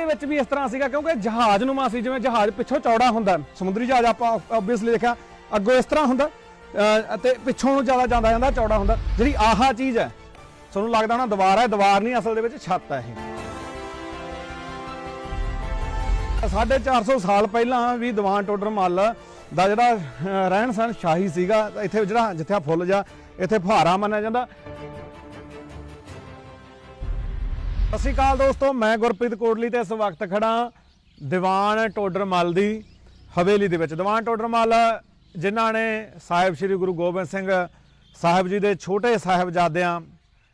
ਇਹਦੇ ਵਿੱਚ ਵੀ ਇਸ ਤਰ੍ਹਾਂ ਸੀਗਾ, ਕਿਉਂਕਿ ਜਹਾਜ਼ ਨੂੰ ਸੀ ਜਿਵੇਂ ਜਹਾਜ਼ ਪਿੱਛੋਂ ਚੌੜਾ ਹੁੰਦਾ, ਸਮੁੰਦਰੀ ਜਹਾਜ਼ ਆਪਾਂ ਆਬਵੀਅਸਲੀ ਦੇਖਿਆ, ਅੱਗੋਂ ਇਸ ਤਰ੍ਹਾਂ ਹੁੰਦਾ ਅਤੇ ਪਿੱਛੋਂ ਨੂੰ ਜ਼ਿਆਦਾ ਜਾਂਦਾ ਜਾਂਦਾ, ਚੌੜਾ ਹੁੰਦਾ। ਜਿਹੜੀ ਆਹਾ ਚੀਜ਼ ਹੈ, ਤੁਹਾਨੂੰ ਲੱਗਦਾ ਹੋਣਾ ਦੀਵਾਰ ਹੈ, ਦੀਵਾਰ ਨਹੀਂ ਅਸਲ ਦੇ ਵਿੱਚ ਛੱਤ ਹੈ ਇਹ। ਸਾਢੇ 400 ਸਾਲ ਪਹਿਲਾਂ ਵੀ ਦੀਵਾਨ ਟੋਡਰ ਮੱਲ ਦਾ ਜਿਹੜਾ ਰਹਿਣ ਸਹਿਣ ਸ਼ਾਹੀ ਸੀਗਾ, ਇੱਥੇ ਜਿਹੜਾ, ਜਿੱਥੇ ਫੁੱਲ ਜਾ ਇੱਥੇ ਫੁਹਾਰਾ ਮੰਨਿਆ ਜਾਂਦਾ। ਸਤਿ ਸ਼੍ਰੀ ਅਕਾਲ ਦੋਸਤੋ, ਮੈਂ ਗੁਰਪ੍ਰੀਤ ਕੋਟਲੀ ਤੇ ਇਸ ਵਕਤ ਖੜਾ ਦੀਵਾਨ ਟੋਡਰ ਮੱਲ ਦੀ ਹਵੇਲੀ ਦੇ ਵਿੱਚ। ਦੀਵਾਨ ਟੋਡਰ ਮੱਲ, ਜਿਨ੍ਹਾਂ ਨੇ ਸਾਹਿਬ ਸ੍ਰੀ ਗੁਰੂ ਗੋਬਿੰਦ ਸਿੰਘ ਸਾਹਿਬ ਜੀ ਦੇ ਛੋਟੇ ਸਾਹਿਬਜ਼ਾਦਿਆਂ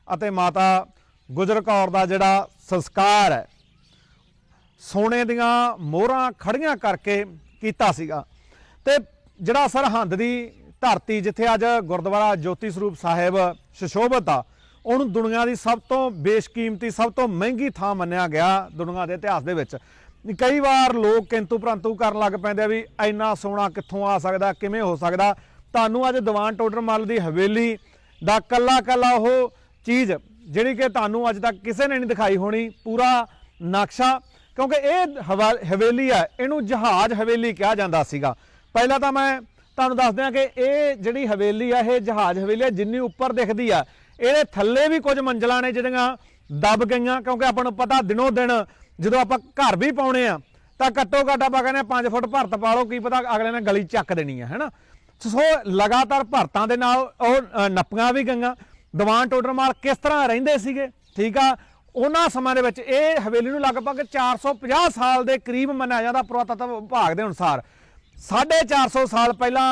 ਅਤੇ ਮਾਤਾ ਗੁਜਰ ਕੌਰ ਦਾ ਜਿਹੜਾ ਸੰਸਕਾਰ ਹੈ, ਸੋਨੇ ਦੀਆਂ ਮੋਹਰਾਂ ਖੜੀਆਂ ਕਰਕੇ ਕੀਤਾ ਸੀਗਾ। ਤੇ ਜਿਹੜਾ ਸਰਹੰਦ ਦੀ ਧਰਤੀ ਜਿੱਥੇ ਅੱਜ ਗੁਰਦੁਆਰਾ ਜੋਤੀ ਸਰੂਪ ਸਾਹਿਬ ਸ਼ਸ਼ੋਭਤ ਆ ਉਹਨੂੰ ਦੁਨੀਆ ਦੀ ਸਭ ਤੋਂ ਬੇਸ਼ਕੀਮਤੀ, ਸਭ ਤੋਂ ਮਹਿੰਗੀ ਥਾਂ ਮੰਨਿਆ ਗਿਆ ਦੁਨੀਆ ਦੇ ਇਤਿਹਾਸ ਦੇ ਵਿੱਚ। ਕਈ ਵਾਰ ਲੋਕ ਕਿੰਤੂ ਪ੍ਰੰਤੂ ਕਰਨ ਲੱਗ ਪੈਂਦੇ ਆ ਵੀ ਇੰਨਾ ਸੋਨਾ ਕਿੱਥੋਂ ਆ ਸਕਦਾ, ਕਿਵੇਂ ਹੋ ਸਕਦਾ। ਤੁਹਾਨੂੰ ਅੱਜ ਦੀਵਾਨ ਟੋਡਰ ਮੱਲ ਦੀ ਹਵੇਲੀ ਦਾ ਕੱਲਾ ਕੱਲਾ ਉਹ ਚੀਜ਼ ਜਿਹੜੀ ਕਿ ਤੁਹਾਨੂੰ ਅੱਜ ਤੱਕ ਕਿਸੇ ਨੇ ਨਹੀਂ ਦਿਖਾਈ ਹੋਣੀ, ਪੂਰਾ ਨਕਸ਼ਾ, ਕਿਉਂਕਿ ਇਹ ਹਵਾ- ਹਵੇਲੀ ਹੈ ਇਹਨੂੰ ਜਹਾਜ਼ ਹਵੇਲੀ ਕਿਹਾ ਜਾਂਦਾ ਸੀਗਾ। ਪਹਿਲਾਂ ਤਾਂ ਮੈਂ ਤੁਹਾਨੂੰ ਦੱਸ ਦਿਆਂ ਕਿ ਇਹ ਜਿਹੜੀ ਹਵੇਲੀ ਆ, ਇਹ ਜਹਾਜ਼ ਹਵੇਲੀ ਆ, ਜਿੰਨੀ ਉੱਪਰ ਦਿਖਦੀ ਆ ਇਹਦੇ ਥੱਲੇ ਵੀ ਕੁਝ ਮੰਜ਼ਲਾਂ ਨੇ ਜਿਹੜੀਆਂ ਦਬ ਗਈਆਂ, ਕਿਉਂਕਿ ਆਪਾਂ ਨੂੰ ਪਤਾ ਦਿਨੋ ਦਿਨ ਜਦੋਂ ਆਪਾਂ ਘਰ ਵੀ ਪਾਉਣੇ ਆ, ਤਾਂ ਘੱਟੋ ਘੱਟ ਆਪਾਂ ਕਹਿੰਦੇ 5 ਫੁੱਟ ਭਰਤ ਪਾ ਲਓ, ਕੀ ਪਤਾ ਅਗਲੇ ਨੇ ਗਲੀ ਚੱਕ ਦੇਣੀ ਆ, ਹੈਨਾ? ਸੋ ਲਗਾਤਾਰ ਭਰਤਾਂ ਦੇ ਨਾਲ ਉਹ ਨੱਪੀਆਂ ਵੀ ਗਈਆਂ। ਦੀਵਾਨ ਟੋਡਰ ਟੋਡਰਮਾਲ ਕਿਸ ਤਰ੍ਹਾਂ ਰਹਿੰਦੇ ਸੀਗੇ? ਠੀਕ ਆ? ਉਹਨਾਂ ਸਮਾਂ ਦੇ ਵਿੱਚ ਇਹ ਹਵੇਲੀ ਨੂੰ ਲਗਭਗ 450 ਸਾਲ ਦੇ ਕਰੀਬ ਮੰਨਿਆ ਜਾਂਦਾ ਪੁਰਾਤਤਵ ਵਿਭਾਗ ਦੇ ਅਨੁਸਾਰ। 450 ਸਾਲ ਪਹਿਲਾਂ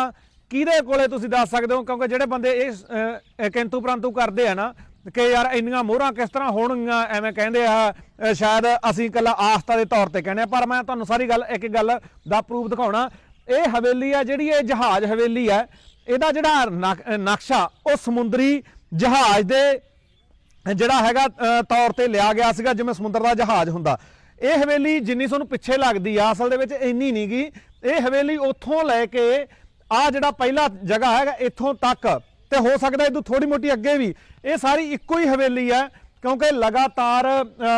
ਕਿਹਦੇ ਕੋਲੇ ਤੁਸੀਂ ਦੱਸ ਸਕਦੇ ਹੋ? ਕਿਉਂਕਿ ਜਿਹੜੇ ਬੰਦੇ ਇਹ ਕਿੰਤੂ ਪ੍ਰੰਤੂ ਕਰਦੇ ਆ ਨਾ, ਕਿ ਯਾਰ ਇੰਨੀਆਂ ਮੋਹਰਾਂ ਕਿਸ ਤਰ੍ਹਾਂ ਹੋਣਗੀਆਂ, ਐਵੇਂ ਕਹਿੰਦੇ ਆ ਸ਼ਾਇਦ ਅਸੀਂ ਇਕੱਲਾ ਆਸਤਾ ਦੇ ਤੌਰ ਤੇ ਕਹਿੰਦੇ ਆ। ਪਰ ਮੈਂ ਤੁਹਾਨੂੰ ਸਾਰੀ ਗੱਲ, ਇੱਕ ਗੱਲ ਦਾ ਪ੍ਰੂਫ ਦਿਖਾਉਣਾ। ਇਹ ਹਵੇਲੀ ਆ ਜਿਹੜੀ ਇਹ ਜਹਾਜ਼ ਹਵੇਲੀ ਆ, ਇਹਦਾ ਜਿਹੜਾ ਨਕ- ਨਕਸ਼ਾ, ਉਹ ਸਮੁੰਦਰੀ ਜਹਾਜ਼ ਦੇ, ਜਿਹੜਾ ਹੈਗਾ ਤੌਰ ਤੇ ਲਿਆ ਗਿਆ ਸੀਗਾ, ਜਿਵੇਂ ਸਮੁੰਦਰ ਦਾ ਜਹਾਜ਼ ਹੁੰਦਾ। ਇਹ ਹਵੇਲੀ ਜਿੰਨੀ ਤੁਹਾਨੂੰ ਪਿੱਛੇ ਲੱਗਦੀ ਆ, ਅਸਲ ਦੇ ਵਿੱਚ ਇੰਨੀ ਨਹੀਂਗੀ ਇਹ ਹਵੇਲੀ ਉੱਥੋਂ ਲੈ ਕੇ ਆ ਜਿਹੜਾ ਪਹਿਲਾ ਜਗ੍ਹਾ ਹੈਗਾ ਇੱਥੋਂ ਤੱਕ ਤੇ ਹੋ ਸਕਦਾ ਇਹਦੋਂ ਥੋੜੀ ਮੋਟੀ ਅੱਗੇ ਵੀ। ਇਹ ਸਾਰੀ ਇੱਕੋ ਹੀ ਹਵੇਲੀ ਹੈ, ਕਿਉਂਕਿ ਲਗਾਤਾਰ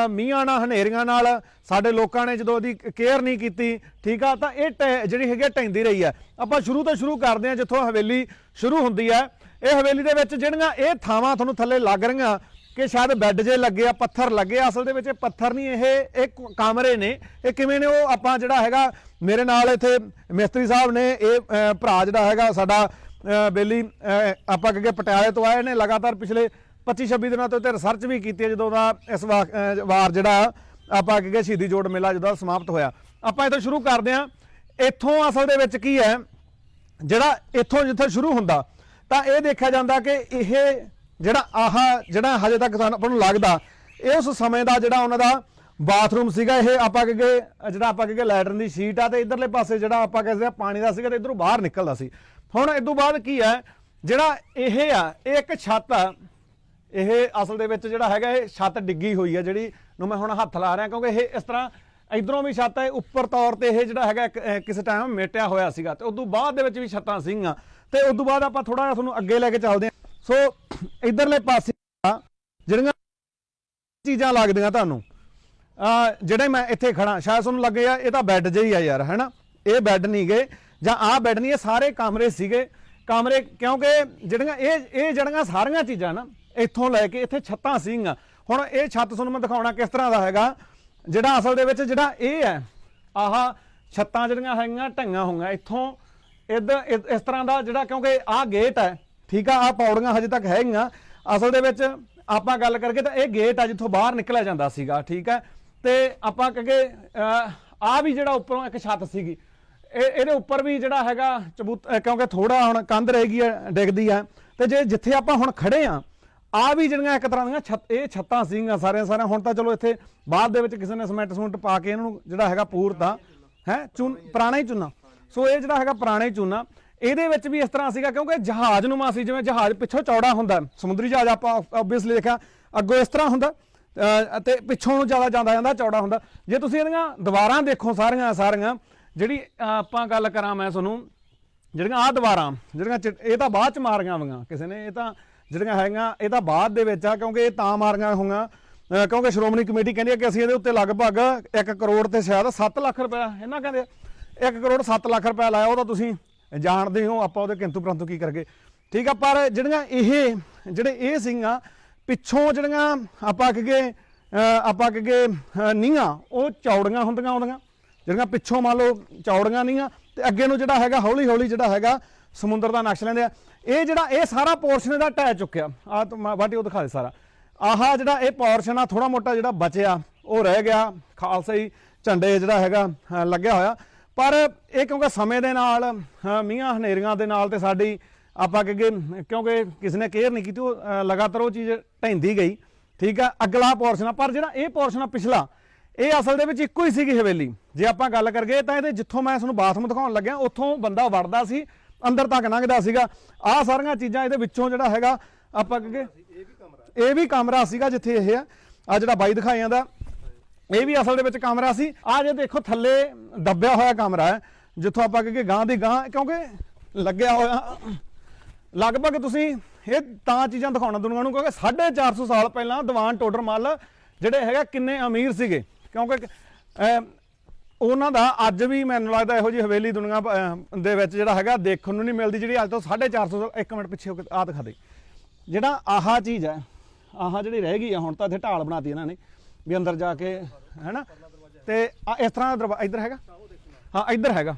ਮੀਂਹਾਂ ਨਾਲ, ਹਨੇਰੀਆਂ ਨਾਲ ਸਾਡੇ ਲੋਕਾਂ ਨੇ ਜਦੋਂ ਉਹਦੀ ਕੇਅਰ ਨਹੀਂ ਕੀਤੀ, ਠੀਕ ਆ, ਤਾਂ ਇਹ ਟੈ- ਜਿਹੜੀ ਹੈਗੀ ਆ ਟੈਂਦੀ ਰਹੀ ਹੈ। ਆਪਾਂ ਸ਼ੁਰੂ ਤੋਂ ਸ਼ੁਰੂ ਕਰਦੇ ਹਾਂ, ਜਿੱਥੋਂ ਹਵੇਲੀ ਸ਼ੁਰੂ ਹੁੰਦੀ ਹੈ। ਇਹ ਹਵੇਲੀ ਦੇ ਵਿੱਚ ਜਿਹੜੀਆਂ ਇਹ ਥਾਵਾਂ ਤੁਹਾਨੂੰ ਥੱਲੇ ਲੱਗ ਰਹੀਆਂ ਕਿ ਸ਼ਾਇਦ ਬੈੱਡ ਜੇ ਲੱਗੇ ਆ ਪੱਥਰ ਲੱਗੇ ਆ। ਅਸਲ ਦੇ ਵਿੱਚ ਇਹ ਪੱਥਰ ਨਹੀਂ ਇਹ ਇਹ ਕਮਰੇ ਨੇ। ਇਹ ਕਿਵੇਂ ਨੇ? ਉਹ ਆਪਾਂ ਜਿਹੜਾ ਹੈਗਾ ਮੇਰੇ ਨਾਲ ਇੱਥੇ ਮਿਸਤਰੀ ਸਾਹਿਬ ਨੇ ਇਹ ਭਰਾ ਜਿਹੜਾ ਹੈਗਾ ਸਾਡਾ ਬੇਲੀ ਅ, ਆਪਾਂ ਕਹਗੇ ਪਟਿਆਲੇ ਤੋਂ ਆਏ ਨੇ। ਲਗਾਤਾਰ ਪਿਛਲੇ 25 26 ਦਿਨਾਂ ਤੋਂ ਤੇ ਰਿਸਰਚ ਵੀ ਕੀਤੀ ਹੈ ਜਦੋਂ ਦਾ ਇਸ ਵਾ- ਵਾਰ ਜਿਹੜਾ ਆਪਾਂ ਕਹਗੇ ਸ਼ਹੀਦੀ ਜੋੜ ਮੇਲਾ ਜਦੋਂ ਸਮਾਪਤ ਹੋਇਆ। ਆਪਾਂ ਇੱਥੋਂ ਸ਼ੁਰੂ ਕਰਦੇ ਹਾਂ। ਇੱਥੋਂ ਅਸਲ ਦੇ ਵਿੱਚ ਕੀ ਹੈ ਜਿਹੜਾ ਇੱਥੋਂ ਜਿੱਥੇ ਸ਼ੁਰੂ ਹੁੰਦਾ ਤਾਂ ਇਹ ਦੇਖਿਆ ਜਾਂਦਾ ਕਿ ਇਹ ਜਿਹੜਾ ਆਹ ਜਿਹੜਾ ਹਜੇ ਤੱਕ ਸਾਨੂੰ ਆਪਾਂ ਨੂੰ ਲੱਗਦਾ ਇਹ ਉਸ ਸਮੇਂ ਦਾ ਜਿਹੜਾ ਉਹਨਾਂ ਦਾ ਬਾਥਰੂਮ ਸੀਗਾ ਇਹ ਆਪਾਂ ਕਹਗੇ ਜਿਹੜਾ ਆਪਾਂ ਕਹਗੇ ਲੈਟਰਨ ਦੀ ਸ਼ੀਟ ਆ ਤੇ ਇਧਰਲੇ ਪਾਸੇ ਜਿਹੜਾ ਆਪਾਂ ਕਹਿੰਦੇ ਆ ਪਾਣੀ ਦਾ ਸੀਗਾ ਤੇ ਇਧਰੋਂ ਬਾਹਰ ਨਿਕਲਦਾ ਸੀ। ਹੁਣ ਇਸ ਤੋਂ ਬਾਅਦ ਕੀ ਹੈ ਜਿਹੜਾ ਇਹ ਆ ਇਹ ਇੱਕ ਛੱਤ ਆ ਇਹ ਅਸਲ ਦੇ ਵਿੱਚ ਜਿਹੜਾ ਹੈਗਾ ਇਹ ਛੱਤ ਡਿੱਗੀ ਹੋਈ ਹੈ ਜਿਹੜੀ ਨੂੰ ਮੈਂ ਹੁਣ ਹੱਥ ਲਾ ਰਿਹਾ ਕਿਉਂਕਿ ਇਹ ਇਸ ਤਰ੍ਹਾਂ ਇਧਰੋਂ ਵੀ ਛੱਤ ਹੈ ਉੱਪਰ ਤੌਰ ਤੇ ਇਹ ਜਿਹੜਾ ਹੈਗਾ ਇੱਕ, ਕਿਸੇ ਟਾਈਮ ਮੇਟਿਆ ਹੋਇਆ ਸੀਗਾ ਤੇ ਤੋਂ ਬਾਅਦ ਦੇ ਵਿੱਚ ਵੀ ਛੱਤਾਂ ਸੀਗੀਆਂ। ਤੇ ਤੋਂ ਬਾਅਦ ਆਪਾਂ ਥੋੜਾ ਜਿਹਾ ਤੁਹਾਨੂੰ ਅੱਗੇ ਲੈ ਕੇ ਚੱਲਦੇ ਹਾਂ ਸੋ ਇਧਰਲੇ ਪਾਸੇ ਜਿਹੜੀਆਂ ਚੀਜ਼ਾਂ ਲੱਗਦੀਆਂ ਤੁਹਾਨੂੰ, ਆ, ਜਿਹੜੇ ਮੈਂ ਇੱਥੇ ਖੜਾ ਸ਼ਾਇਦ ਤੁਹਾਨੂੰ ਲੱਗੇ ਆ, ਇਹ ਤਾਂ ਬੈੱਡ ਜਿਹਾ ਹੀ ਆ ਯਾਰ, ਹੈਨਾ? ਇਹ ਬੈੱਡ ਨਹੀਂ ਗਏ ਜਾਂ ਆਹ ਬੈੱਡ ਨਹੀਂ, ਇਹ ਸਾਰੇ ਕਮਰੇ ਸੀਗੇ। ਕਮਰੇ, ਕਿਉਂਕਿ ਜਿਹੜੀਆਂ ਇਹ ਇਹ ਜਿਹੜੀਆਂ ਸਾਰੀਆਂ ਚੀਜ਼ਾਂ ਨਾ, ਇੱਥੋਂ ਲੈ ਕੇ ਇੱਥੇ ਛੱਤਾਂ ਸੀਗੀਆਂ। ਹੁਣ ਇਹ ਛੱਤ ਤੁਹਾਨੂੰ ਮੈਂ ਦਿਖਾਉਣਾ ਕਿਸ ਤਰ੍ਹਾਂ ਦਾ ਹੈਗਾ। ਜਿਹੜਾ ਅਸਲ ਦੇ ਵਿੱਚ ਜਿਹੜਾ ਇਹ ਹੈ, ਆਹ ਛੱਤਾਂ ਜਿਹੜੀਆਂ ਹੈਗੀਆਂ, ਢੰਗਾਂ ਹੋਈਆਂ ਇੱਥੋਂ, ਇਧਰ, ਇਸ ਤਰ੍ਹਾਂ ਦਾ ਜਿਹੜਾ, ਕਿਉਂਕਿ ਆਹ ਗੇਟ ਹੈ ਠੀਕ ਆ ਆਹ ਪੌੜੀਆਂ ਹਜੇ ਤੱਕ ਹੈਗੀਆਂ। ਅਸਲ ਦੇ ਵਿੱਚ ਆਪਾਂ ਗੱਲ ਕਰਕੇ ਤਾਂ ਇਹ ਗੇਟ ਆ ਜਿੱਥੋਂ ਬਾਹਰ ਨਿਕਲਿਆ ਜਾਂਦਾ ਸੀਗਾ ਠੀਕ ਹੈ ਤੇ ਆਪਾਂ ਕਹਗੇ ਆ ਵੀ ਜਿਹੜਾ ਉੱਪਰੋਂ ਇੱਕ ਛੱਤ ਸੀਗੀ ਇਹ ਇਹਦੇ ਉੱਪਰ ਵੀ ਜਿਹੜਾ ਹੈਗਾ ਚਬੂਤ ਕਿਉਂਕਿ ਥੋੜਾ ਹੁਣ ਕੰਧ ਰਹੇਗੀ ਆ, ਡਿੱਗਦੀ ਆ ਤੇ ਜੇ ਜਿੱਥੇ ਆਪਾਂ ਹੁਣ ਖੜੇ ਆ ਆ ਵੀ ਜਿਹੜੀਆਂ ਇੱਕ ਤਰ੍ਹਾਂ ਦੀਆਂ ਛੱਤ ਇਹ ਛੱਤਾਂ ਸੀਗੀਆਂ ਸਾਰਿਆਂ ਸਾਰਿਆਂ। ਹੁਣ ਤਾਂ ਚਲੋ ਇੱਥੇ ਬਾਅਦ ਦੇ ਵਿੱਚ ਕਿਸੇ ਨੇ ਸਿਮੈਂਟ ਸਮੁੰਟ ਪਾ ਕੇ ਇਹਨਾਂ ਨੂੰ ਜਿਹੜਾ ਹੈਗਾ ਪੂਰਤਾ ਹੈ ਚੂਨ ਪੁਰਾਣਾ ਹੀ ਚੂਨਾ। ਸੋ ਇਹ ਜਿਹੜਾ ਹੈਗਾ ਪੁਰਾਣਾ ਹੀ ਚੂਨਾ ਇਹਦੇ ਵਿੱਚ ਵੀ ਇਸ ਤਰ੍ਹਾਂ ਸੀਗਾ, ਕਿਉਂਕਿ ਜਹਾਜ਼ ਨੂੰ ਸੀ ਜਿਵੇਂ ਜਹਾਜ਼ ਪਿੱਛੋਂ ਚੌੜਾ ਹੁੰਦਾ, ਸਮੁੰਦਰੀ ਜਹਾਜ਼ ਆਪਾਂ ਆਬਵੀਅਸਲੀ ਦੇਖਿਆ, ਅੱਗੋਂ ਇਸ ਤਰ੍ਹਾਂ ਹੁੰਦਾ, ਅਹ ਅਤੇ ਪਿੱਛੋਂ ਨੂੰ ਜ਼ਿਆਦਾ ਜਾਂਦਾ ਜਾਂਦਾ, ਚੌੜਾ ਹੁੰਦਾ। ਜੇ ਤੁਸੀਂ ਇਹਦੀਆਂ ਦੀਵਾਰਾਂ ਦੇਖੋ ਸਾਰੀਆਂ ਸਾਰੀਆਂ, ਜਿਹੜੀ ਆਪਾਂ ਗੱਲ ਕਰਾਂ ਮੈਂ ਤੁਹਾਨੂੰ, ਜਿਹੜੀਆਂ ਆਹ ਦੀਵਾਰਾਂ, ਜਿਹੜੀਆਂ ਚਿ- ਇਹ ਤਾਂ ਬਾਅਦ ਚ ਮਾਰੀਆਂ ਹੋਈਆਂ, ਕਿਸੇ ਨੇ, ਇਹ ਤਾਂ ਜਿਹੜੀਆਂ ਹੈਗੀਆਂ, ਇਹ ਤਾਂ ਬਾਅਦ ਦੇ ਵਿੱਚ ਆ, ਕਿਉਂਕਿ ਇਹ ਤਾਂ ਮਾਰੀਆਂ ਹੋਈਆਂ ਕਿਉਂਕਿ ਸ਼੍ਰੋਮਣੀ ਕਮੇਟੀ ਕਹਿੰਦੀ ਹੈ ਕਿ ਅਸੀਂ ਇਹਦੇ ਉੱਤੇ ਲਗਭਗ 1 ਕਰੋੜ ਤੇ ਸ਼ਾਇਦ 7 ਲੱਖ ਰੁਪਇਆ, ਇਹਨਾਂ ਕਹਿੰਦੇ 1 ਕਰੋੜ 7 ਲੱਖ ਰੁਪਇਆ ਲਾਇਆ, ਉਹ ਤਾਂ ਤੁਸੀਂ ਜਾਣਦੇ ਹੋ ਆਪਾਂ ਉਹਦੇ ਕਿੰਤੂ ਪਰੰਤੂ ਕੀ ਕਰਗੇ ਠੀਕ ਆ, ਪਰ ਜਿਹੜੀਆਂ ਇਹ, ਜਿਹੜੇ ਇਹ ਸਿੰਘਾਂ, ਪਿੱਛੋਂ ਜਿਹੜੀਆਂ ਆਪਾਂ ਕਹਗੇ ਆਪਾਂ ਕਹਗੇ ਨੀਆਂ ਉਹ ਚੌੜੀਆਂ ਹੁੰਦੀਆਂ, ਆਉਂਦੀਆਂ। ਜਿਹੜੀਆਂ ਪਿੱਛੋਂ ਮੰਨ ਲਓ ਚੌੜੀਆਂ ਨੀਆਂ ਤੇ ਅੱਗੇ ਨੂੰ ਜਿਹੜਾ ਹੈਗਾ ਹੌਲੀ ਹੌਲੀ ਜਿਹੜਾ ਹੈਗਾ, ਸਮੁੰਦਰ ਦਾ ਨਕਸ਼ ਲੈਂਦੇ ਆ। ਇਹ ਜਿਹੜਾ, ਇਹ ਸਾਰਾ ਪੋਰਸ਼ਨ ਇਹਦਾ ਟਹਿ ਚੁੱਕਿਆ। ਆ ਵਾਟੀ ਉਹ ਦਿਖਾ ਦੇ ਸਾਰਾ। ਆਹ ਜਿਹੜਾ ਇਹ ਪੋਰਸ਼ਨ ਆ ਥੋੜਾ ਮੋਟਾ ਜਿਹੜਾ ਬਚਿਆ, ਉਹ ਰਹਿ ਗਿਆ। ਖਾਲਸਾ ਹੀ ਝੰਡੇ ਜਿਹੜਾ ਹੈਗਾ ਲੱਗਿਆ ਹੋਇਆ। ਪਰ ਇਹ ਕਿਉਂਕਿ ਸਮੇਂ ਦੇ ਨਾਲ ਮੀਆਂ ਹਨੇਰੀਆਂ ਦੇ ਨਾਲ ਤੇ ਸਾਡੀ ਆਪਾਂ ਕਹਗੇ ਕਿਉਂਕਿ ਕਿਸੇ ਨੇ ਕੇਅਰ ਨਹੀਂ ਕੀਤੀ, ਉਹ ਲਗਾਤਾਰ ਉਹ ਚੀਜ਼ ਢਹਿੰਦੀ ਗਈ। ਠੀਕ ਆ, ਅਗਲਾ ਪੋਰਸ਼ਨ ਆ, ਪਰ ਜਿਹੜਾ ਇਹ ਪੋਰਸ਼ਨ ਆ ਪਿਛਲਾ, ਇਹ ਅਸਲ ਦੇ ਵਿੱਚ ਇੱਕੋ ਹੀ ਸੀਗੀ ਹਵੇਲੀ। ਜੇ ਆਪਾਂ ਗੱਲ ਕਰਗੇ ਤਾਂ ਇਹਦੇ ਜਿੱਥੋਂ ਮੈਂ ਤੁਹਾਨੂੰ ਬਾਥਰੂਮ ਦਿਖਾਉਣ ਲੱਗਿਆ, ਉੱਥੋਂ ਬੰਦਾ ਵੜਦਾ ਸੀ, ਅੰਦਰ ਤੱਕ ਲੰਘਦਾ ਸੀਗਾ। ਆਹ ਸਾਰੀਆਂ ਚੀਜ਼ਾਂ ਇਹਦੇ ਵਿੱਚੋਂ ਜਿਹੜਾ ਹੈਗਾ, ਆਪਾਂ ਕਹਗੇ ਇਹ ਵੀ ਕਮਰਾ। ਸੀਗਾ ਜਿੱਥੇ ਇਹ ਆ ਆ ਜਿਹੜਾ ਬਾਈ ਦਿਖਾਈ ਜਾਂਦਾ ਇਹ ਵੀ ਅਸਲ ਦੇ ਵਿੱਚ ਕਮਰਾ ਸੀ। ਆ ਜੇ ਦੇਖੋ ਥੱਲੇ ਦੱਬਿਆ ਹੋਇਆ ਕਮਰਾ ਹੈ, ਜਿੱਥੋਂ ਆਪਾਂ ਕਹਗੇ ਗਾਂ ਦੀ ਗਾਂ ਕਿਉਂਕਿ ਲੱਗਿਆ ਹੋਇਆ ਲਗਭਗ ਤੁਸੀਂ ਇਹ ਤਾਂ ਚੀਜ਼ਾਂ ਦਿਖਾਉਣਾ ਦੁਨੀਆ ਨੂੰ, ਕਿਉਂਕਿ 450 ਸਾਲ ਪਹਿਲਾਂ ਦੀਵਾਨ ਟੋਡਰ ਮੱਲ, ਜਿਹੜੇ ਹੈਗਾ ਕਿੰਨੇ ਅਮੀਰ ਸੀਗੇ। ਕਿਉਂਕਿ ਉਹਨਾਂ ਦਾ ਅੱਜ ਵੀ ਮੈਨੂੰ ਲੱਗਦਾ ਇਹੋ ਜਿਹੀ ਹਵੇਲੀ ਦੁਨੀਆ ਦੇ ਵਿੱਚ ਜਿਹੜਾ ਹੈਗਾ ਦੇਖਣ ਨੂੰ ਨਹੀਂ ਮਿਲਦੀ, ਜਿਹੜੀ ਅੱਜ ਤੋਂ 450 ਸਾਲ ਇੱਕ ਮਿੰਟ ਪਿੱਛੇ ਹੋ ਕੇ ਆ ਦਿਖਾ ਦੇ। ਜਿਹੜਾ ਆਹਾ ਚੀਜ਼ ਹੈ, ਆਹ ਜਿਹੜੀ ਰਹਿ ਗਈ ਆ ਹੁਣ ਤਾਂ ਇੱਥੇ ਢਾਲ ਬਣਾਤੀ ਇਹਨਾਂ ਨੇ। ਵੀ ਅੰਦਰ ਜਾ ਕੇ, ਹੈਨਾ? ਤੇ ਆ ਇਸ ਤਰ੍ਹਾਂ ਦਾ ਦਰਵਾਜ਼ਾ ਇੱਧਰ ਹੈਗਾ? ਹਾਂ, ਇੱਧਰ ਹੈਗਾ।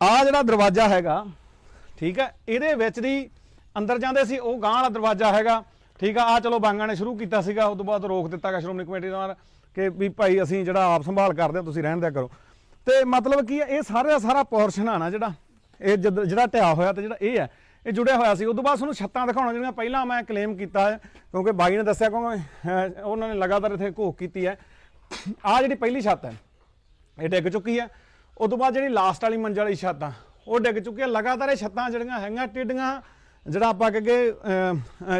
ਆ ਜਿਹੜਾ ਦਰਵਾਜ਼ਾ ਹੈਗਾ, ਠੀਕ ਹੈ, ਇਹਦੇ ਵਿੱਚ ਦੀ ਅੰਦਰ ਜਾਂਦੇ ਸੀ, ਉਹ ਗਾਂ ਵਾਲਾ ਦਰਵਾਜ਼ਾ ਹੈਗਾ। ਠੀਕ ਆ ਆ ਚਲੋ ਬਾਂਗਾਂ ਨੇ ਸ਼ੁਰੂ ਕੀਤਾ ਸੀਗਾ ਉਸ ਤੋਂ ਬਾਅਦ ਰੋਕ ਦਿੱਤਾ ਗਿਆ ਸ਼੍ਰੋਮਣੀ ਕਮੇਟੀ ਨਾਲ ਕਿ ਵੀ ਭਾਈ ਅਸੀਂ ਜਿਹੜਾ ਆਪ ਸੰਭਾਲ ਕਰਦੇ ਹਾਂ ਤੁਸੀਂ ਰਹਿਣ ਦਿਆ ਕਰੋ। ਤੇ ਮਤਲਬ ਕੀ ਹੈ ਇਹ ਸਾਰਾ ਦਾ ਸਾਰਾ ਪੋਰਸ਼ਨ ਆ ਨਾ ਜਿਹੜਾ, ਇਹ ਜਦ- ਜਿਹੜਾ ਢਿਆ ਹੋਇਆ ਤੇ ਜਿਹੜਾ ਇਹ ਹੈ ਇਹ ਜੁੜਿਆ ਹੋਇਆ ਸੀ। ਉਸ ਤੋਂ ਬਾਅਦ ਤੁਹਾਨੂੰ ਛੱਤਾਂ ਦਿਖਾਉਣਾ, ਜਿਹੜੀਆਂ ਪਹਿਲਾਂ ਮੈਂ ਕਲੇਮ ਕੀਤਾ ਹੈ, ਕਿਉਂਕਿ ਬਾਈ ਨੇ ਦੱਸਿਆ, ਕਿਉਂਕਿ ਉਹਨਾਂ ਨੇ ਲਗਾਤਾਰ ਇੱਥੇ ਘੋਖ ਕੀਤੀ ਹੈ। ਆ ਜਿਹੜੀ ਪਹਿਲੀ ਛੱਤ ਹੈ, ਇਹ ਡਿੱਗ ਚੁੱਕੀ ਹੈ। ਉਸ ਤੋਂ ਬਾਅਦ ਜਿਹੜੀ ਲਾਸਟ ਵਾਲੀ ਮੰਜ਼ਲ ਵਾਲੀ ਛੱਤ ਆ, ਉਹ ਡਿੱਗ ਚੁੱਕੀ ਹੈ। ਲਗਾਤਾਰ ਇਹ ਛੱਤਾਂ ਜਿਹੜੀਆਂ ਹੈਗੀਆਂ, ਟੇਡੀਆਂ, ਜਿਹੜਾ ਆਪਾਂ ਕਹਗੇ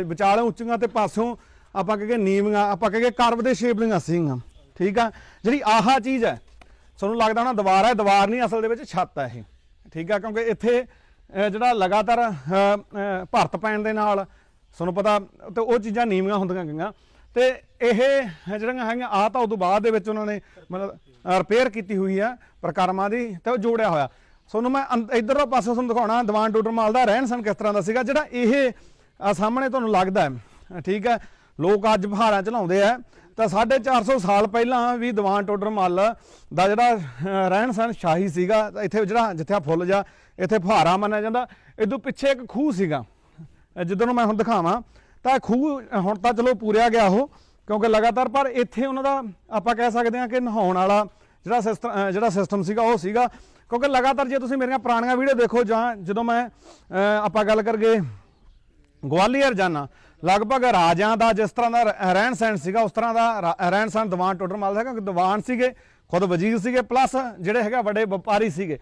ਵਿਚਾਲੇ ਉੱਚੀਆਂ ਤੇ ਪਾਸੋਂ ਆਪਾਂ ਕਹਗੇ ਨੀਵੀਆਂ, ਆਪਾਂ ਕਹਗੇ ਕਰਵ ਦੇ ਸ਼ੇਪ ਦੀਆਂ ਸੀਗੀਆਂ। ਠੀਕ ਆ? ਜਿਹੜੀ ਆਹਾ ਚੀਜ਼ ਹੈ, ਤੁਹਾਨੂੰ ਲੱਗਦਾ ਹੋਣਾ ਦੀਵਾਰ ਹੈ, ਦੀਵਾਰ ਨਹੀਂ ਅਸਲ ਦੇ ਵਿੱਚ ਛੱਤ ਹੈ ਇਹ। ਠੀਕ ਆ? ਕਿਉਂਕਿ ਇੱਥੇ ਜਿਹੜਾ ਲਗਾਤਾਰ ਅਹ, ਭਰਤ ਪੈਣ ਦੇ ਨਾਲ ਤੁਹਾਨੂੰ ਪਤਾ ਤੇ ਉਹ ਚੀਜ਼ਾਂ ਨੀਵੀਆਂ ਹੁੰਦੀਆਂ ਗਈਆਂ। ਤੇ ਇਹ ਜਿਹੜੀਆਂ ਹੈਗੀਆਂ ਆ ਤਾਂ ਉਦੋਂ ਬਾਅਦ ਦੇ ਵਿੱਚ ਉਹਨਾਂ ਨੇ ਮਤਲਬ ਰਿਪੇਅਰ ਕੀਤੀ ਹੋਈ ਆ ਪ੍ਰਕਰਮਾਂ ਦੀ ਤੇ ਉਹ ਜੋੜਿਆ ਹੋਇਆ। ਤੁਹਾਨੂੰ ਮੈਂ ਅੰਦ- ਇੱਧਰੋਂ ਪਾਸੇ ਤੁਹਾਨੂੰ ਦਿਖਾਉਣਾ ਦੀਵਾਨ ਟੋਡਰਮਾਲ ਦਾ ਰਹਿਣ ਸਨ ਕਿਸ ਤਰ੍ਹਾਂ ਦਾ ਸੀਗਾ ਜਿਹੜਾ ਇਹ ਸਾਹਮਣੇ ਤੁਹਾਨੂੰ ਲੱਗਦਾ ਹੈ। ਠੀਕ ਹੈ ਲੋਕ ਅੱਜ ਬਹਾਰਾਂ ਚਲਾਉਂਦੇ ਆ। ਤਾਂ 450 ਸਾਲ ਪਹਿਲਾਂ ਵੀ ਦੀਵਾਨ ਟੋਡਰ ਮੱਲ ਦਾ ਜਿਹੜਾ ਰਹਿਣ ਸਹਿਣ ਸ਼ਾਹੀ ਸੀਗਾ ਇੱਥੇ ਜਿਹੜਾ ਜਿੱਥੇ ਆ ਫੁੱਲ ਜਾ, ਇੱਥੇ ਫੁਹਾਰਾ ਮੰਨਿਆ ਜਾਂਦਾ। ਇਦੋਂ ਪਿੱਛੇ ਇੱਕ ਖੂਹ ਸੀਗਾ। ਜਿੱਦੋਂ ਨੂੰ ਮੈਂ ਹੁਣ ਦਿਖਾਵਾਂ, ਤਾਂ ਇਹ ਖੂਹ ਹੁਣ ਤਾਂ ਚਲੋ ਪੂਰਿਆ ਗਿਆ ਉਹ, ਕਿਉਂਕਿ ਲਗਾਤਾਰ ਪਰ ਇੱਥੇ ਉਹਨਾਂ ਦਾ ਆਪਾਂ ਕਹਿ ਸਕਦੇ ਹਾਂ ਕਿ ਨਹਾਉਣ ਵਾਲਾ ਜਿਹੜਾ ਸਿਸਟਮ ਜਿਹੜਾ ਸਿਸਟਮ ਸੀਗਾ, ਉਹ ਸੀਗਾ। ਕਿਉਂਕਿ ਲਗਾਤਾਰ ਜੇ ਤੁਸੀਂ ਮੇਰੀਆਂ ਪੁਰਾਣੀਆਂ ਵੀਡੀਓ ਦੇਖੋ ਜਾਂ ਜਦੋਂ ਮੈਂ ਆਪਾਂ ਗੱਲ ਕਰਗੇ ਗਵਾਲੀਅਰ ਜਾਣਾ ਲਗਭਗ ਰਾਜਾਂ ਦਾ ਜਿਸ ਤਰ੍ਹਾਂ ਦਾ ਰ- ਰਹਿਣ ਸਹਿਣ ਸੀਗਾ, ਉਸ ਤਰ੍ਹਾਂ ਦਾ ਰਾ- ਰਹਿਣ ਸਹਿਣ ਦੀਵਾਨ ਟੋਡਰਮਲ ਦਾ ਕਿ ਦੀਵਾਨ ਸੀਗੇ, ਖੁਦ ਵਜ਼ੀਰ ਸੀਗੇ ਪਲੱਸ ਜਿਹੜੇ ਹੈਗਾ ਵੱਡੇ ਵਪਾਰੀ ਸੀਗੇ।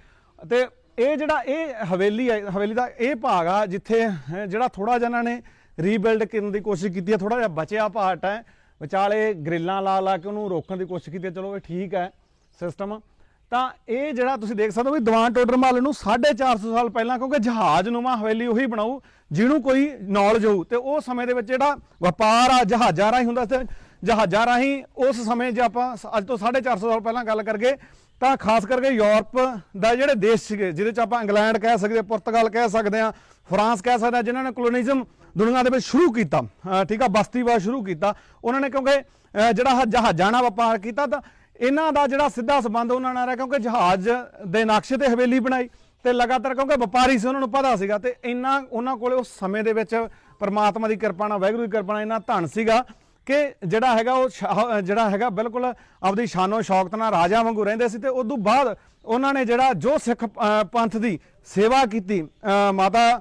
ਤੇ ਇਹ ਜਿਹੜਾ ਇਹ ਹਵੇਲੀ ਹੈ ਹਵੇਲੀ ਦਾ ਇਹ ਭਾਗ ਆ, ਜਿੱਥੇ ਜਿਹੜਾ ਥੋੜਾ ਜਿਹਾ ਇਹਨਾਂ ਨੇ ਰੀਬਿਲਡ ਕਰਨ ਦੀ ਕੋਸ਼ਿਸ਼ ਕੀਤੀ ਹੈ ਥੋੜਾ ਜਿਹਾ ਬਚਿਆ ਪਾਰਟ ਹੈ। ਵਿਚਾਲੇ ਗ੍ਰਿਲਾਂ ਲਾ ਲਾ ਕੇ ਉਹਨੂੰ ਰੋਕਣ ਦੀ ਕੋਸ਼ਿਸ਼ ਕੀਤੀ ਹੈ ਚਲੋ ਇਹ ਠੀਕ ਹੈ ਸਿਸਟਮ ਤਾਂ ਇਹ ਜਿਹੜਾ ਤੁਸੀਂ ਦੇਖ ਸਕਦੇ ਹੋ ਵੀ ਦੀਵਾਨ ਟੋਡਰਮਲ ਨੂੰ 450 ਸਾਲ ਪਹਿਲਾਂ, ਕਿਉਂਕਿ ਜਹਾਜ਼ ਨੂੰਮਾ ਹਵੇਲੀ ਉਹੀ ਬਣਾਉ ਜਿਹਨੂੰ ਕੋਈ ਨੌਲੇਜ ਹੋਊ। ਤੇ ਉਹ ਸਮੇਂ ਦੇ ਵਿੱਚ ਜਿਹੜਾ ਵਪਾਰ ਆ, ਜਹਾਜ਼ਾਂ ਰਾਹੀਂ ਹੁੰਦਾ ਸੀ, ਜਹਾਜ਼ਾਂ ਰਾਹੀਂ ਉਸ ਸਮੇਂ ਜੇ ਆਪਾਂ ਅੱਜ ਤੋਂ 450 ਸਾਲ ਪਹਿਲਾਂ ਗੱਲ ਕਰਗੇ ਤਾਂ ਖਾਸ ਕਰਕੇ ਯੂਰਪ ਦਾ ਜਿਹੜੇ ਦੇਸ਼ ਸੀਗੇ, ਜਿਹਦੇ ਚ ਆਪਾਂ ਇੰਗਲੈਂਡ ਕਹਿ ਸਕਦੇ, ਪੁਰਤਗਾਲ ਕਹਿ ਸਕਦੇ ਆ ਫਰਾਂਸ ਕਹਿ ਸਕਦੇ ਹਾਂ, ਜਿਨ੍ਹਾਂ ਨੇ ਕਲੋਨੀਜ਼ਮ ਦੁਨੀਆ ਦੇ ਵਿੱਚ ਸ਼ੁਰੂ ਕੀਤਾ ਠੀਕ ਆ ਬਸਤੀਵਾਦ ਸ਼ੁਰੂ ਕੀਤਾ, ਉਹਨਾਂ ਨੇ ਕਿਉਂਕਿ ਜਿਹੜਾ ਜਹਾਜ਼ਾਂ ਨਾਲ ਵਪਾਰ ਕੀਤਾ, ਤਾਂ ਇਹਨਾਂ ਦਾ ਜਿਹੜਾ ਸਿੱਧਾ ਸੰਬੰਧ ਉਹਨਾਂ ਨਾਲ ਹੈ, ਕਿਉਂਕਿ ਜਹਾਜ਼ ਦੇ ਨਕਸ਼ੇ ਤੇ ਹਵੇਲੀ ਬਣਾਈ ਤੇ ਲਗਾਤਾਰ ਕਿਉਂਕਿ ਵਪਾਰੀ ਸੀ, ਉਹਨਾਂ ਨੂੰ ਪਤਾ ਸੀਗਾ ਤੇ ਇੰਨਾ ਉਹਨਾਂ ਕੋਲੇ ਉਸ ਸਮੇਂ ਦੇ ਵਿੱਚ ਪਰਮਾਤਮਾ ਦੀ ਕਿਰਪਾ ਨਾਲ, ਵਾਹਿਗੁਰੂ ਦੀ ਕਿਰਪਾ ਨਾਲ ਇੰਨਾ ਧਨ ਸੀਗਾ ਕਿ ਜਿਹੜਾ ਹੈਗਾ ਉਹ ਸ਼ਾਹ- ਜਿਹੜਾ ਹੈਗਾ ਬਿਲਕੁਲ ਆਪਦੀ ਸ਼ਾਨੋ ਸ਼ੌਕਤ ਨਾਲ ਰਾਜਾ ਵਾਂਗੂ ਰਹਿੰਦੇ ਸੀ ਤੇ ਉਸ ਤੋਂ ਬਾਅਦ ਉਹਨਾਂ ਨੇ ਜਿਹੜਾ ਜੋ ਸਿੱਖ ਪੰਥ ਦੀ ਸੇਵਾ ਕੀਤੀ ਮਾਤਾ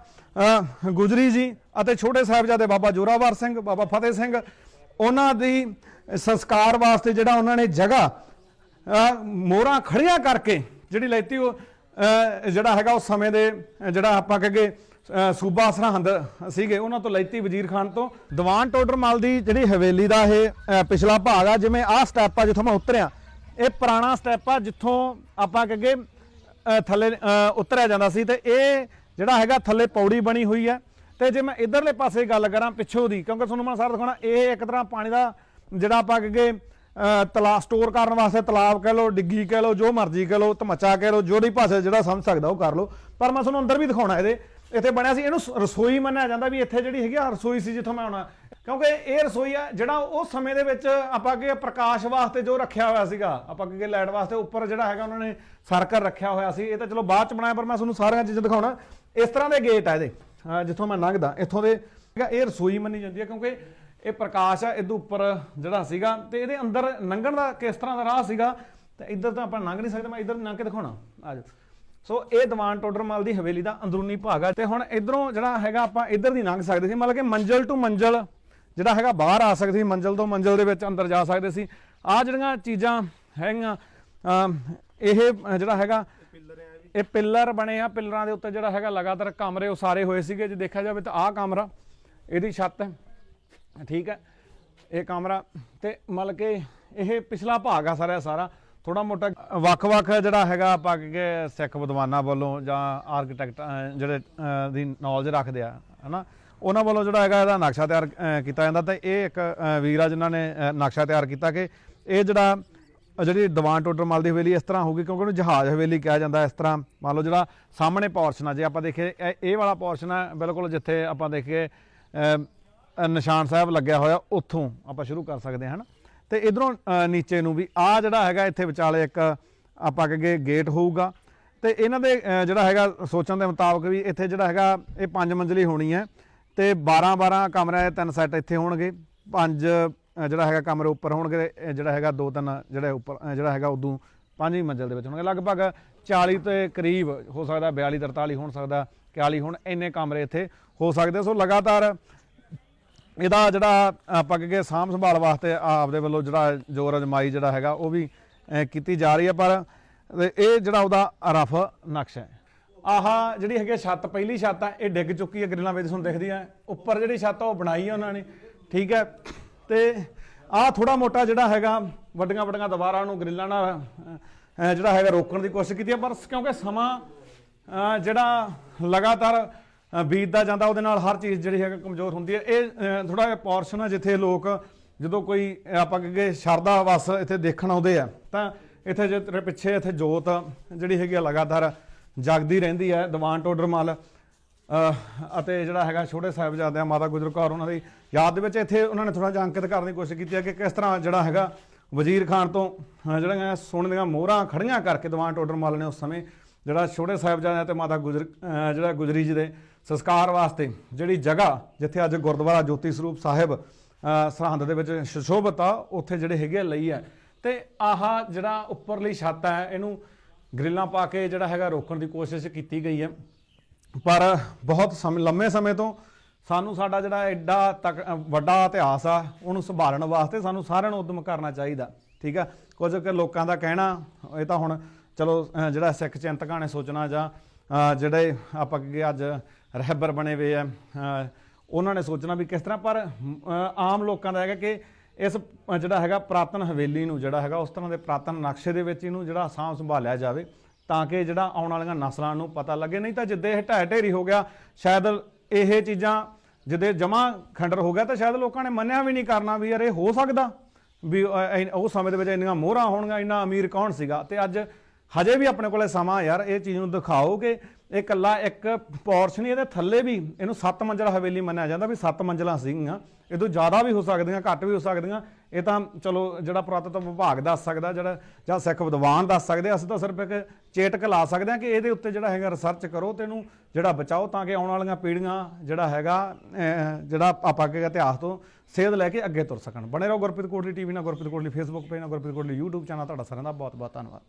ਗੁਜਰੀ ਜੀ ਅਤੇ ਛੋਟੇ ਸਾਹਿਬਜ਼ਾਦੇ ਬਾਬਾ ਜੋਰਾਵਰ ਸਿੰਘ, ਬਾਬਾ ਫਤਿਹ ਸਿੰਘ, ਉਹਨਾਂ ਦੀ ਸੰਸਕਾਰ ਵਾਸਤੇ ਜਿਹੜਾ ਉਹਨਾਂ ਨੇ ਜਗ੍ਹਾ ਮੋਹਰਾਂ ਖੜੀਆਂ ਕਰਕੇ ਜਿਹੜੀ ਲੈਤੀ ਉਹ ਜਿਹੜਾ ਹੈਗਾ ਉਸ ਸਮੇਂ ਦੇ ਜਿਹੜਾ ਆਪਾਂ ਕਹਗੇ ਅਹ ਸੂਬਾ ਸਰਹੰਦ ਸੀਗੇ, ਉਹਨਾਂ ਤੋਂ ਲੈਤੀ ਵਜ਼ੀਰ ਖਾਨ ਤੋਂ। ਦੀਵਾਨ ਟੋਡਰਮਲ ਦੀ ਜਿਹੜੀ ਹਵੇਲੀ ਦਾ ਇਹ ਪਿਛਲਾ ਭਾਗ ਆ, ਜਿਵੇਂ ਆਹ ਸਟੈਪ ਆ ਜਿੱਥੋਂ ਮੈਂ ਉਤਰਿਆ, ਇਹ ਪੁਰਾਣਾ ਸਟੈਪ ਆ ਜਿੱਥੋਂ ਆਪਾਂ ਕਹਗੇ ਅਹ ਥੱਲੇ ਉਤਰਿਆ ਜਾਂਦਾ ਸੀ ਤੇ ਇਹ ਜਿਹੜਾ ਹੈਗਾ ਥੱਲੇ ਪੌੜੀ ਬਣੀ ਹੋਈ ਹੈ ਤੇ ਜੇ ਮੈਂ ਇਧਰਲੇ ਪਾਸੇ ਗੱਲ ਕਰਾਂ ਪਿੱਛੋਂ ਦੀ, ਕਿਉਂਕਿ ਤੁਹਾਨੂੰ ਮੈਂ ਸਾਰਾ ਦਿਖਾਉਣਾ, ਇਹ ਇੱਕ ਤਰ੍ਹਾਂ ਪਾਣੀ ਦਾ ਜਿਹੜਾ ਆਪਾਂ ਅੱਗੇ ਤਲਾ ਸਟੋਰ ਕਰਨ ਵਾਸਤੇ ਤਲਾਬ ਕਹਿ ਲਓ, ਡਿੱਗੀ ਕਹਿ ਲਓ, ਜੋ ਮਰਜ਼ੀ ਕਹਿ ਲਓ, ਧਮਚਾ ਕਹਿ ਲਓ ਜਿਹੜੀ ਭਾਸ਼ਾ ਜਿਹੜਾ ਸਮਝ ਸਕਦਾ ਉਹ ਕਰ ਲਓ। ਪਰ ਮੈਂ ਤੁਹਾਨੂੰ ਅੰਦਰ ਵੀ ਦਿਖਾਉਣਾ ਇਹਦੇ। ਇੱਥੇ ਬਣਿਆ ਸੀ, ਇਹਨੂੰ ਰਸੋਈ ਮੰਨਿਆ ਜਾਂਦਾ ਵੀ ਇੱਥੇ ਜਿਹੜੀ ਹੈਗੀ ਆ ਰਸੋਈ ਸੀ ਜਿੱਥੋਂ ਮੈਂ ਆਉਣਾ। ਕਿਉਂਕਿ ਇਹ ਰਸੋਈ ਆ, ਜਿਹੜਾ ਉਹ ਸਮੇਂ ਦੇ ਵਿੱਚ ਆਪਾਂ ਅੱਗੇ ਪ੍ਰਕਾਸ਼ ਵਾਸਤੇ ਜੋ ਰੱਖਿਆ ਹੋਇਆ ਸੀਗਾ, ਆਪਾਂ ਅੱਗੇ ਲਾਈਟ ਵਾਸਤੇ ਉੱਪਰ ਜਿਹੜਾ ਹੈਗਾ ਉਹਨਾਂ ਨੇ ਸਰਕਲ ਰੱਖਿਆ ਹੋਇਆ ਸੀ, ਇਹ ਤਾਂ ਚਲੋ ਬਾਅਦ ਚ ਬਣਾਇਆ, ਪਰ ਮੈਂ ਤੁਹਾਨੂੰ ਸਾਰੀਆਂ ਚੀਜ਼ਾਂ ਦਿਖਾਉਣਾ। ਇਸ ਤਰ੍ਹਾਂ ਦੇ ਗੇਟ ਆ ਇਹਦੇ ਜਿੱਥੋਂ ਮੈਂ ਲੰਘਦਾ, ਇੱਥੋਂ ਦੇ ਇਹ ਰਸੋਈ ਮੰਨੀ ਜਾਂਦੀ ਹੈ ਕਿਉਂਕਿ ਇਹ ਪ੍ਰਕਾਸ਼ ਆ, ਇਹਦੇ ਉੱਪਰ ਜਿਹੜਾ ਸੀਗਾ ਤੇ ਇਹਦੇ ਅੰਦਰ ਲੰਘਣ ਦਾ ਕਿਸ ਤਰ੍ਹਾਂ ਦਾ ਰਾਹ ਸੀਗਾ? ਤੇ ਇੱਧਰ ਤਾਂ ਆਪਾਂ ਲੰਘ ਨਹੀਂ ਸਕਦੇ, ਮੈਂ ਇੱਧਰ ਲੰਘ ਕੇ ਦਿਖਾਉਣਾ। ਆ ਜਾਓ। ਸੋ ਇਹ ਦੀਵਾਨ ਟੋਡਰਮਲ ਦੀ ਹਵੇਲੀ ਦਾ ਅੰਦਰੂਨੀ ਭਾਗ ਆ ਤੇ ਹੁਣ ਇਧਰੋਂ ਜਿਹੜਾ ਹੈਗਾ ਆਪਾਂ ਇੱਧਰ ਦੀ ਲੰਘ ਸਕਦੇ ਸੀ, ਮਤਲਬ ਕਿ ਮੰਜ਼ਲ ਟੂ ਮੰਜ਼ਲ ਜਿਹੜਾ ਹੈਗਾ ਬਾਹਰ ਆ ਸਕਦੇ ਸੀ, ਮੰਜ਼ਲ ਤੋਂ ਮੰਜ਼ਲ ਦੇ ਵਿੱਚ ਅੰਦਰ ਜਾ ਸਕਦੇ ਸੀ। ਆ ਜਿਹੜੀਆਂ ਚੀਜ਼ਾਂ ਹੈਗੀਆਂ ਇਹ ਜਿਹੜਾ ਹੈਗਾ, ਇਹ ਪਿੱਲਰ ਬਣੇ ਆ, ਪਿੱਲਰਾਂ ਦੇ ਉੱਤੇ ਜਿਹੜਾ ਹੈਗਾ ਲਗਾਤਾਰ ਕਮਰੇ ਉਸਾਰੇ ਹੋਏ ਸੀਗੇ। ਜੇ ਦੇਖਿਆ ਜਾਵੇ ਤਾਂ ਆਹ ਕਮਰਾ, ਇਹਦੀ ਛੱਤ ਹੈ। ਠੀਕ ਹੈ। ਇਹ ਕਮਰਾ ਤੇ ਮਤਲਬ ਕਿ ਇਹ ਪਿਛਲਾ ਭਾਗ ਆ ਸਾਰਾ ਸਾਰਾ। ਥੋੜਾ ਮੋਟਾ ਵੱਖ-ਵੱਖ ਜਿਹੜਾ ਹੈਗਾ ਆਪਾਂ ਕਿ ਸਿੱਖ ਵਿਦਵਾਨਾਂ ਵੱਲੋਂ ਜਾਂ ਆਰਕੀਟੈਕਟ ਜਿਹੜੇ ਦੀ ਨੌਲੇਜ ਰੱਖਦੇ ਆ ਹਨਾ। ਉਹਨਾਂ ਵੱਲੋਂ ਜਿਹੜਾ ਹੈਗਾ ਇਹਦਾ ਨਕਸ਼ਾ ਤਿਆਰ ਕੀਤਾ ਜਾਂਦਾ ਤੇ ਇਹ ਇੱਕ ਵੀਰ ਆ ਜਿਨ੍ਹਾਂ ਨੇ ਨਕਸ਼ਾ ਤਿਆਰ ਕੀਤਾ ਕਿ ਇਹ ਜਿਹੜਾ ਅ, ਜਿਹੜੀ ਦੀਵਾਨ ਟੋਡਰਮਲ ਦੀ ਹਵੇਲੀ ਇਸ ਤਰ੍ਹਾਂ ਹੋਊਗੀ ਕਿਉਂਕਿ ਉਹਨੂੰ ਜਹਾਜ਼ ਹਵੇਲੀ ਕਿਹਾ ਜਾਂਦਾ ਇਸ ਤਰ੍ਹਾਂ। ਮੰਨ ਲਓ ਜਿਹੜਾ ਸਾਹਮਣੇ ਪੋਰਸ਼ਨ ਆ ਜੇ ਆਪਾਂ ਦੇਖੀਏ ਇਹ- ਵਾਲਾ ਪੋਰਸ਼ਨ ਆ ਬਿਲਕੁਲ ਜਿੱਥੇ ਆਪਾਂ ਦੇਖੀਏ ਨਿਸ਼ਾਨ ਸਾਹਿਬ ਲੱਗਿਆ ਹੋਇਆ ਉੱਥੋਂ ਆਪਾਂ ਸ਼ੁਰੂ ਕਰ ਸਕਦੇ ਹਾਂ ਹਨਾ? ਤੇ ਇਧਰੋਂ ਨੀਚੇ ਨੂੰ ਵੀ। ਆ ਜਿਹੜਾ ਹੈਗਾ ਇੱਥੇ ਵਿਚਾਲੇ ਇੱਕ ਆਪਾਂ ਕਹਗੇ ਗੇਟ ਹੋਊਗਾ। ਤੇ ਇਹਨਾਂ ਦੇ ਜਿਹੜਾ ਹੈਗਾ ਸੋਚਣ ਦੇ ਮੁਤਾਬਕ ਵੀ ਇੱਥੇ ਜਿਹੜਾ ਹੈਗਾ ਇਹ ਪੰਜ ਮੰਜ਼ਲੀ ਹੋਣੀ ਹੈ। ਤੇ 12 12 ਕਮਰੇ ਤਿੰਨ ਸੈੱਟ ਇੱਥੇ ਹੋਣਗੇ। ਪੰਜ ਜਿਹੜਾ ਹੈਗਾ ਕਮਰੇ ਉੱਪਰ ਹੋਣਗੇ ਤੇ, ਜਿਹੜਾ ਹੈਗਾ ਦੋ ਤਿੰਨ ਜਿਹੜੇ ਉੱਪਰ ਜਿਹੜਾ ਹੈਗਾ ਉਦੋਂ ਪੰਜਵੀਂ ਮੰਜ਼ਲ ਦੇ ਵਿੱਚ ਹੋਣਗੇ। ਲਗਭਗ 40 ਤੇ ਕਰੀਬ ਹੋ ਸਕਦਾ 42 43 ਹੋਣ ਸਕਦਾ 41 ਹੁਣ ਇੰਨੇ ਕਮਰੇ ਇੱਥੇ ਹੋ ਸਕਦੇ ਸੋ ਲਗਾਤਾਰ ਇਹਦਾ ਜਿਹੜਾ ਆਪਾਂ ਕਹੇ ਸਾਂਭ ਸੰਭਾਲ ਵਾਸਤੇ ਆਪਦੇ ਵੱਲੋਂ ਜਿਹੜਾ ਜੋਰ ਅਜਮਾਈ ਜਿਹੜਾ ਹੈਗਾ ਉਹ ਵੀ ਕੀਤੀ ਜਾ ਰਹੀ ਹੈ, ਪਰ ਇਹ ਜਿਹੜਾ ਉਹਦਾ ਰਫ ਨਕਸ਼ਾ ਹੈ। ਆਹ ਜਿਹੜੀ ਹੈਗੀ ਆ ਛੱਤ, ਪਹਿਲੀ ਛੱਤ ਆ, ਇਹ ਡਿੱਗ ਚੁੱਕੀ ਹੈ, ਗ੍ਰਿਲਾਂ ਵਿੱਚ ਤੁਹਾਨੂੰ ਦਿਖਦੀ ਆ। ਉੱਪਰ ਜਿਹੜੀ ਛੱਤ ਆ, ਉਹ ਬਣਾਈ ਆ ਉਹਨਾਂ ਨੇ, ਠੀਕ ਹੈ। ਤੇ ਆਹ ਥੋੜਾ ਮੋਟਾ ਜਿਹੜਾ ਹੈਗਾ, ਵੱਡੀਆਂ ਵੱਡੀਆਂ ਦੀਵਾਰਾਂ ਨੂੰ ਗ੍ਰਿਲਾਂ ਨਾਲ ਜਿਹੜਾ ਹੈਗਾ ਰੋਕਣ ਦੀ ਕੋਸ਼ਿਸ਼ ਕੀਤੀ ਹੈ ਪਰ ਕਿਉਂਕਿ ਸਮਾਂ ਜਿਹੜਾ ਲਗਾਤਾਰ ਅ, ਬੀਤਦਾ ਜਾਂਦਾ ਉਹਦੇ ਨਾਲ ਹਰ ਚੀਜ਼ ਜਿਹੜੀ ਹੈਗਾ ਕਮਜ਼ੋਰ ਹੁੰਦੀ ਹੈ। ਇਹ ਥੋੜਾ ਜਿਹਾ ਪੋਰਸ਼ਨ ਆ ਜਿੱਥੇ ਲੋਕ ਜਦੋਂ ਕੋਈ ਆਪਾਂ ਕਹੇ ਸ਼ਰਦਾ ਵਸ ਇੱਥੇ ਦੇਖਣ ਆਉਂਦੇ ਆ ਤਾਂ ਇੱਥੇ ਜੇ ਤੇਰੇ ਪਿੱਛੇ ਇੱਥੇ ਜੋਤ ਜਿਹੜੀ ਹੈਗੀ ਆ ਲਗਾਤਾਰ ਜਗਦੀ ਰਹਿੰਦੀ ਹੈ ਦੀਵਾਨ ਟੋਡਰਮਲ ਅ, ਅਤੇ ਜਿਹੜਾ ਹੈਗਾ ਛੋਟੇ ਸਾਹਿਬਜ਼ਾਦਿਆਂ ਮਾਤਾ ਗੁਜਰ ਕੌਰ ਉਹਨਾਂ ਦੀ ਯਾਦ ਦੇ ਵਿੱਚ ਇੱਥੇ ਉਹਨਾਂ ਨੇ ਥੋੜਾ ਜਿਹਾ ਅੰਕਿਤ ਕਰਨ ਦੀ ਕੋਸ਼ਿਸ਼ ਕੀਤੀ ਹੈ ਕਿ ਕਿਸ ਤਰ੍ਹਾਂ ਜਿਹੜਾ ਹੈਗਾ ਵਜ਼ੀਰ ਖਾਨ ਤੋਂ ਅ, ਜਿਹੜੀਆਂ ਸੋਨੇ ਦੀਆਂ ਮੋਹਰਾਂ ਖੜੀਆਂ ਕਰਕੇ ਦੀਵਾਨ ਟੋਡਰਮਲ ਨੇ ਉਸ ਸਮੇਂ ਜਿਹੜਾ ਛੋਟੇ ਸਾਹਿਬਜ਼ਾਦਿਆਂ ਤੇ ਮਾਤਾ ਗੁਜਰ ਜਿਹੜਾ ਗੁਜਰੀ ਜੀ ਦੇ ਸੰਸਕਾਰ ਵਾਸਤੇ ਜਿਹੜੀ ਜਗ੍ਹਾ ਜਿੱਥੇ ਅੱਜ ਗੁਰਦੁਆਰਾ ਜੋਤੀ ਸਰੂਪ ਸਾਹਿਬ ਸਰਹੰਦ ਦੇ ਵਿੱਚ ਸੁਸ਼ੋਭਿਤ ਆ, ਉੱਥੇ ਜਿਹੜੇ ਹੈਗੇ ਆ, ਲਈ ਹੈ। ਤੇ ਆਹ ਜਿਹੜਾ ਉੱਪਰਲੀ ਛੱਤ ਹੈ, ਇਹਨੂੰ ਗ੍ਰਿਲਾਂ ਪਾ ਕੇ ਜਿਹੜਾ ਹੈਗਾ ਰੋਕਣ ਦੀ ਕੋਸ਼ਿਸ਼ ਕੀਤੀ ਗਈ ਹੈ। ਪਰ ਬਹੁਤ ਸਮੇਂ, ਲੰਮੇ ਸਮੇਂ ਤੋਂ ਸਾਨੂੰ ਸਾਡਾ ਜਿਹੜਾ ਐਡਾ ਤੱਕ ਵੱਡਾ ਇਤਿਹਾਸ ਆ, ਉਹਨੂੰ ਸੰਭਾਲਣ ਵਾਸਤੇ ਸਾਨੂੰ ਸਾਰਿਆਂ ਨੂੰ ਉਦਮ ਕਰਨਾ ਚਾਹੀਦਾ, ਠੀਕ ਆ? ਕੁਝ ਕਿ ਲੋਕਾਂ ਦਾ ਕਹਿਣਾ, ਇਹ ਤਾਂ ਹੁਣ ਚਲੋ ਜਿਹੜਾ ਸਿੱਖ ਚਿੰਤਕਾਂ ਨੇ ਸੋਚਣਾ ਜਾਂ ਜਿਹੜੇ ਆਪਾਂ ਕਿ ਅੱਜ ਰਹਿਬਰ ਬਣੇ ਹੋਏ ਆ। ਉਹਨਾਂ ਨੇ ਸੋਚਣਾ ਵੀ ਕਿਸ ਤਰ੍ਹਾਂ, ਪਰ ਆਮ ਲੋਕਾਂ ਦਾ ਹੈਗਾ ਕਿ ਇਸ ਜਿਹੜਾ ਹੈਗਾ ਪ੍ਰਾਤਨ ਹਵੇਲੀ ਨੂੰ ਜਿਹੜਾ ਹੈਗਾ, ਉਸ ਤਰ੍ਹਾਂ ਦੇ ਪ੍ਰਾਤਨ ਨਕਸ਼ੇ ਦੇ ਵਿੱਚ ਇਹਨੂੰ ਜਿਹੜਾ ਸਾਂਭ ਸੰਭਾਲਿਆ ਜਾਵੇ ਤਾਂ ਕਿ ਜਿਹੜਾ ਆਉਣ ਵਾਲੀਆਂ ਨਸਲਾਂ ਨੂੰ ਪਤਾ ਲੱਗੇ। ਨਹੀਂ ਤਾਂ ਜਿੱਦੇ ਇਹ ਢਹਿ ਢੇਰੀ ਹੋ ਗਿਆ, ਸ਼ਾਇਦ ਇਹ ਚੀਜ਼ਾਂ ਜਿੱਦੇ ਜਮਾ ਖੰਡਰ ਹੋ ਗਿਆ ਤਾਂ ਸ਼ਾਇਦ ਲੋਕਾਂ ਨੇ ਮੰਨਿਆ ਵੀ ਨਹੀਂ ਕਰਨਾ ਵੀ ਯਾਰ ਇਹ ਹੋ ਸਕਦਾ ਵੀ ਉਹ ਸਮੇਂ ਦੇ ਵਿੱਚ ਇੰਨੀਆਂ ਮੋਹਰਾਂ ਹੋਣਗੀਆਂ, ਇੰਨਾ ਅਮੀਰ ਕੌਣ ਸੀਗਾ? ਤੇ ਅੱਜ ਹਜੇ ਵੀ ਆਪਣੇ ਕੋਲੇ ਸਮਾਂ ਯਾਰ, ਇਹ ਚੀਜ਼ ਨੂੰ ਦਿਖਾਓ ਕਿ ਇਹ ਕੱਲਾ ਇੱਕ ਪੋਰਸ਼ਨ ਹੀ ਇਹਦੇ ਥੱਲੇ ਵੀ ਇਹਨੂੰ ਸੱਤ ਮੰਜ਼ਲਾ ਹਵੇਲੀ ਮੰਨਿਆ ਜਾਂਦਾ ਵੀ ਸੱਤ ਮੰਜ਼ਲਾਂ ਸੀਗੀਆਂ। ਇਹ ਤੋਂ ਜ਼ਿਆਦਾ ਵੀ ਹੋ ਸਕਦੀਆਂ, ਘੱਟ ਵੀ ਹੋ ਸਕਦੀਆਂ। ਇਹ ਤਾਂ ਚਲੋ ਜਿਹੜਾ ਪੁਰਾਤਤਵ ਵਿਭਾਗ ਦੱਸ ਸਕਦਾ, ਜਿਹੜਾ ਜਾਂ ਸਿੱਖ ਵਿਦਵਾਨ ਦੱਸ ਸਕਦੇ ਅਸੀਂ ਤਾਂ ਸਿਰਫ ਇੱਕ ਚੇਟਕ ਲਾ ਸਕਦੇ ਹਾਂ ਕਿ ਇਹਦੇ ਉੱਤੇ ਜਿਹੜਾ ਹੈਗਾ ਰਿਸਰਚ ਕਰੋ ਤੇ ਇਹਨੂੰ ਜਿਹੜਾ ਬਚਾਓ ਤਾਂ ਕਿ ਆਉਣ ਵਾਲੀਆਂ ਪੀੜ੍ਹੀਆਂ ਜਿਹੜਾ ਹੈਗਾ ਜਿਹੜਾ ਆਪਾਂ ਕਿ ਇਤਿਹਾਸ ਤੋਂ ਸੇਧ ਲੈ ਕੇ ਅੱਗੇ ਤੁਰ ਸਕਣ। ਬਣੇ ਰਹੋ ਗੁਰਪ੍ਰੀਤ ਕੋਟਲੀ ਟੀਵੀ ਨਾਲ, ਗੁਰਪ੍ਰੀਤ ਕੋਟਲੀ ਫੇਸਬੁੱਕ ਪੇਜ ਨਾਲ, ਗੁਰਪ੍ਰੀਤ ਕੋਟਲੀ YouTube ਚੈਨਲ ਤੁਹਾਡਾ ਸਾਰਿਆਂ ਦਾ ਬਹੁਤ ਬਹੁਤ ਧੰਨਵਾਦ।